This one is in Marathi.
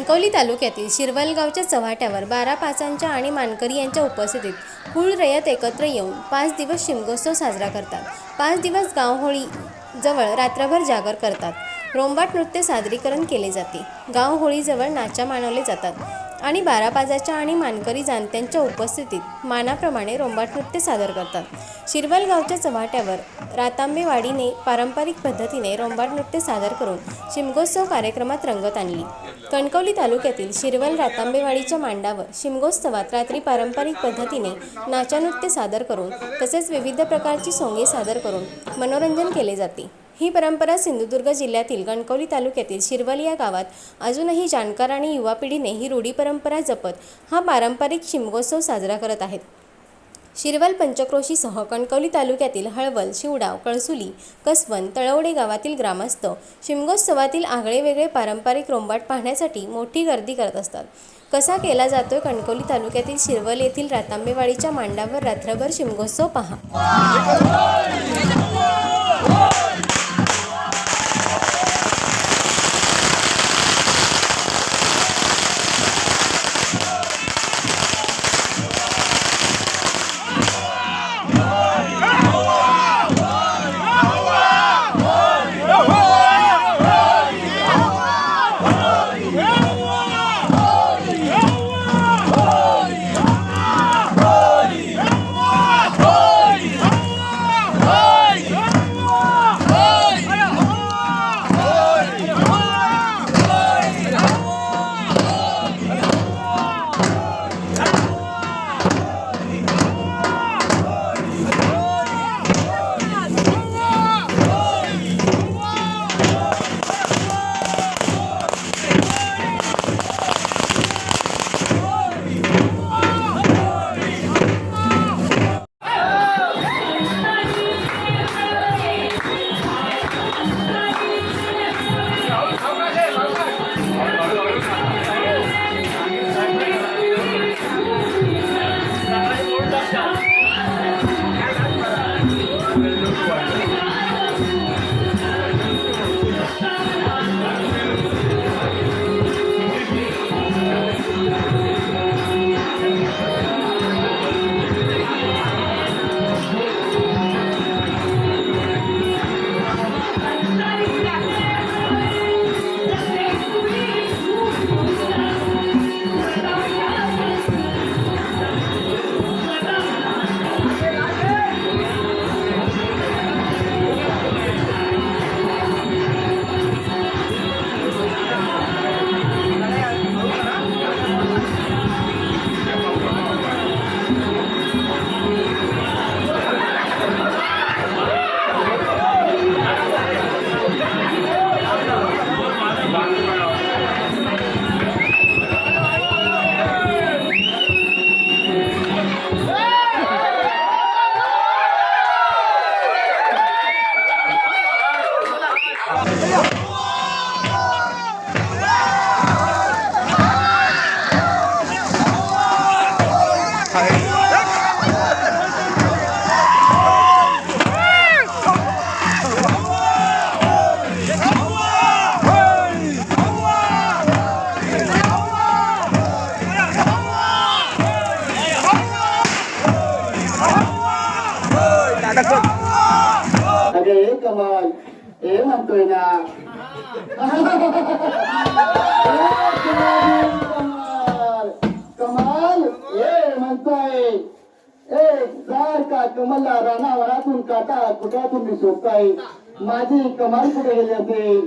कणकवली तालुक्यातील शिरवलगावच्या चव्हाट्यावर बारा पाचांच्या आणि मानकरी यांच्या उपस्थितीत कुळ रयत एकत्र येऊन पाच दिवस शिमगोत्सव साजरा करतात. पाच दिवस गावहोळी जवळ रात्रभर जागर करतात. रोंबाट नृत्य सादरीकरण केले जाते. गाव होळीजवळ नाचा मानवले जातात आणि बारा पाजाच्या आणि मानकरी जाणत्यांच्या उपस्थितीत मानाप्रमाणे रोंबाट नृत्य सादर करतात. शिरवल गावच्या चव्हाट्यावर रातांबेवाडीने पारंपरिक पद्धतीने रोंबाट नृत्य सादर करून शिमगोत्सव कार्यक्रमात रंगत आणली. कणकवली तालुक्यातील शिरवल रातांबेवाडीच्या मांडावर शिमगोत्सवात रात्री पारंपरिक पद्धतीने नाचानृत्य सादर करून तसेच विविध प्रकारची सोंगे सादर करून मनोरंजन केले जाते. ही परंपरा सिंधुदुर्ग जिल्ह्यातील कणकवली तालुक्यातील शिरवल या गावात अजूनही जाणकार आणि युवा पिढीने ही रूढी परंपरा जपत हा पारंपरिक शिमगोत्सव साजरा करत आहेत. शिरवल पंचक्रोशीसह कणकवली तालुक्यातील हळवल शिवडाव कळसुली कसवन तळवडे गावातील ग्रामस्थ शिमगोत्सवातील आगळे वेगळे पारंपरिक रोंबाट पाहण्यासाठी मोठी गर्दी करत असतात. कसा केला जातोय कणकवली तालुक्यातील शिरवल येथील रातांबेवाडीच्या मांडावर रात्रभर शिमगोत्सव पहा. म्हणतोय ना कमाल. कमाल हे म्हणतोय. ए का कमलला रानावरातून काटा कुठ्यातून मी शोधताय माझी कमाल कुठे गेली असेल?